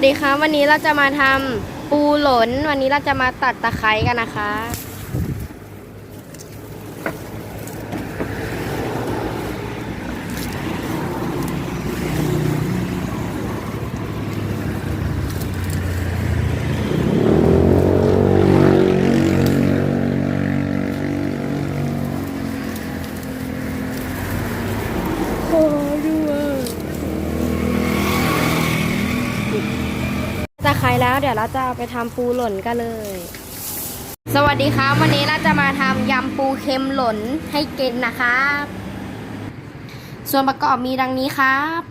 สวัสดีค่ะวันนี้เราจะมาทำปูหลน วันนี้เราจะมาตัดตะไคร้กันนะคะขอด้ ไปแล้วเดี๋ยวเราจะเอาไปทำปูหล่นกันเลย สวัสดีครับ วันนี้เราจะมาทำยำปูเค็มหล่นให้กินนะครับ ส่วนประกอบมีดังนี้ครับ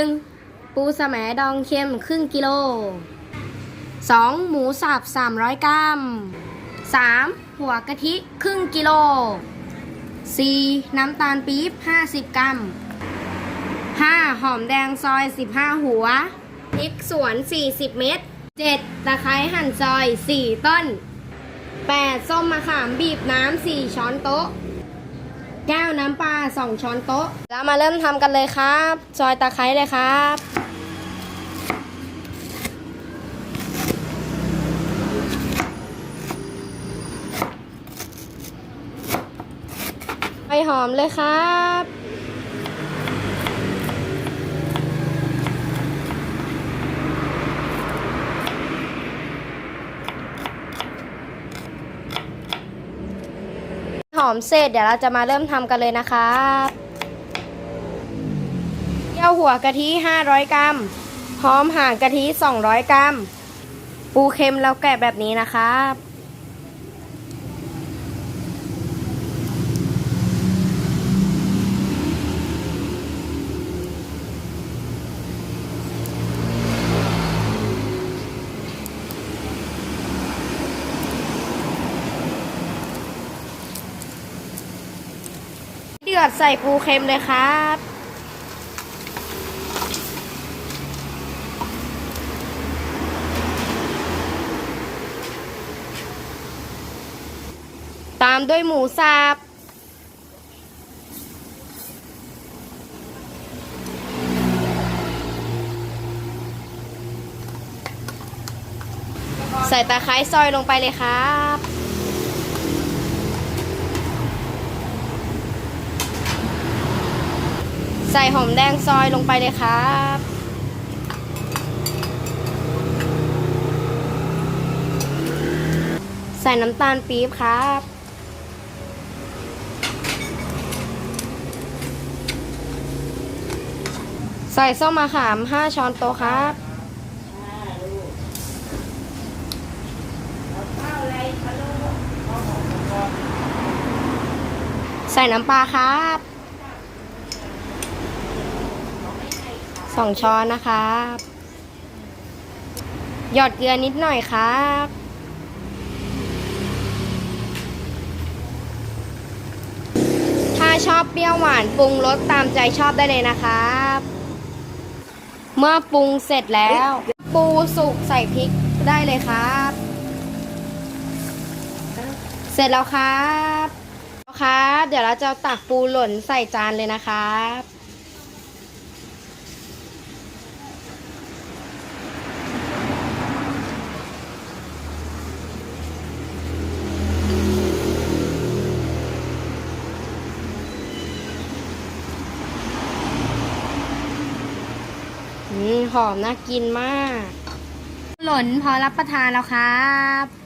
1. ปูสะแหมดองเค็มครึ่งกิโล 2. หมูสับ300กรัม 3. หัวกะทิครึ่งกิโล 4. น้ำตาลปี๊บ50กรัม 5. หอมแดงซอย 15 หัวพริกสวน 40 เม็ด 7. ตะไคร้หั่นซอย 4 ต้น 8. ส้มมะขามบีบน้ำ 4 ช้อนโต๊ะ แก้วน้ำปลา 2 ช้อนโต๊ะ แล้วมาเริ่มทำกันเลยครับ ซอยตะไคร้เลยครับไปหอมเลยครับ อมเสร็จเดี๋ยวเราจะมาเริ่มทำกันเลยนะครับเยี่ยวหัวกะทิ 500 กรัม พร้อมห่างกะทิ 200 กรัม ปูเค็มเราแกะแบบนี้นะครับ เดือดใส่ปูเค็มเลยครับ ตามด้วยหมูสับใส่ตะไคร้ซอยลงไปเลยครับ ใส่หอมแดงซอยลงไปเลยครับใส่น้ำตาลปี๊บครับ ใส่ส้มมะขาม 5 ช้อนโต๊ะครับ ใส่น้ำปลาครับ องช้อนนะครับ หยอดเกลือนิดหน่อยครับ ถ้าชอบเปรี้ยวหวานปรุงรสตามใจชอบได้เลยนะครับ เมื่อปรุงเสร็จแล้ว ปูสุกใส่พริกได้เลยครับ เสร็จแล้วครับครับ เดี๋ยวเราจะตักปูหล่นใส่จานเลยนะครับ หอมน่ากินมาก หล่นพอรับประทานแล้วครับ